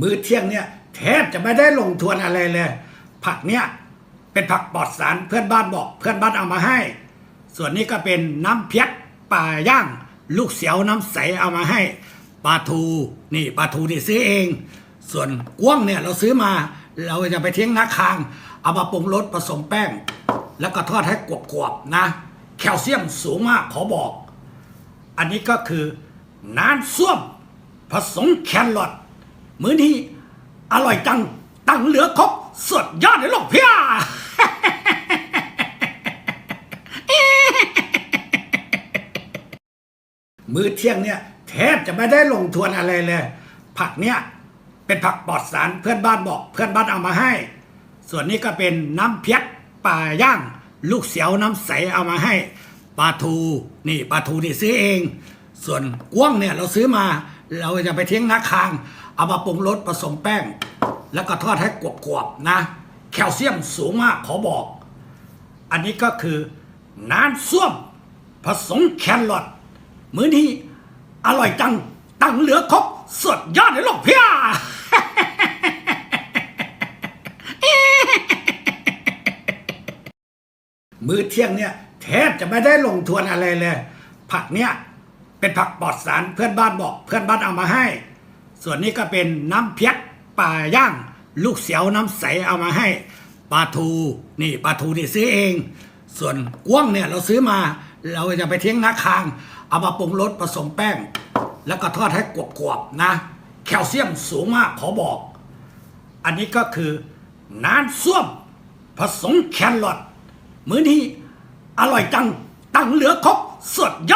มื้อเที่ยงเนี่ยแทบจะไม่ได้ลงทวนอะไรเลย ผักเนี่ยเป็นผักปลอดสารเพื่อนบ้านบอกเพื่อนบ้านเอามาให้ ส่วนนี้ก็เป็นน้ำเพียกปลาย่าง ลูกเสียวน้ำใสเอามาให้ปลาทูนี่ปลาทูนี่ซื้อเอง ส่วนกว้างเนี่ยเราซื้อมาเราจะไปเที่ยงนาคาง เอามาปรุงรสผสมแป้ง แล้วก็ทอดให้กรอบๆนะ แคลเซียมสูงมากขอบอก อันนี้ก็คือน้ำส้วมผสมแครอท มื้อนี้อร่อยจัง ตังเหลือครบสุดยอดเลยลูกเพียมื้อเที่ยงเนี่ยแทบจะไม่ได้ลงทวนอะไรเลย ผักเนี่ยเป็นผักปลอดสารเพื่อนบ้านบอก เพื่อนบ้านเอามาให้ ส่วนนี้ก็เป็นน้ำเพียกปลาย่าง ลูกเสียวน้ำใสเอามาให้ปลาทูนี่ปลาทูนี่ซื้อเอง ส่วนกว้างเนี่ยเราซื้อมา เราจะไปเที่ยงนาคาง เอามาปรุงรสผสมแป้ง แล้วก็ทอดให้กรอบๆนะ แคลเซียมสูงมากขอบอก อันนี้ก็คือน้ำส้วมผสมแครอทมื้อนี้อร่อยจังตังเหลือครบสุดยอดเลยลูกพียมื้อเที่ยงเนี่ยแทบจะไม่ได้ลงทวนอะไรเลย ผักเนี่ยเป็นผักปลอดสารเพื่อนบ้านบอกเพื่อนบ้านเอามาให้ ส่วนนี้ก็เป็นน้ำเพียกปลาย่าง ลูกเสียวน้ำใสเอามาให้ปลาทูนี่ปลาทูนี่ซื้อเอง ส่วนกว้างเนี่ยเราซื้อมาเราจะไปเที่ยงนาคาง เอามาปรุงรสผสมแป้ง แล้วก็ทอดให้กรอบๆนะ แคลเซียมสูงมากขอบอก อันนี้ก็คือน้ำส้วมผสมแครอทมื้อนี้อร่อยจัง ตังเหลือครบสุดยอด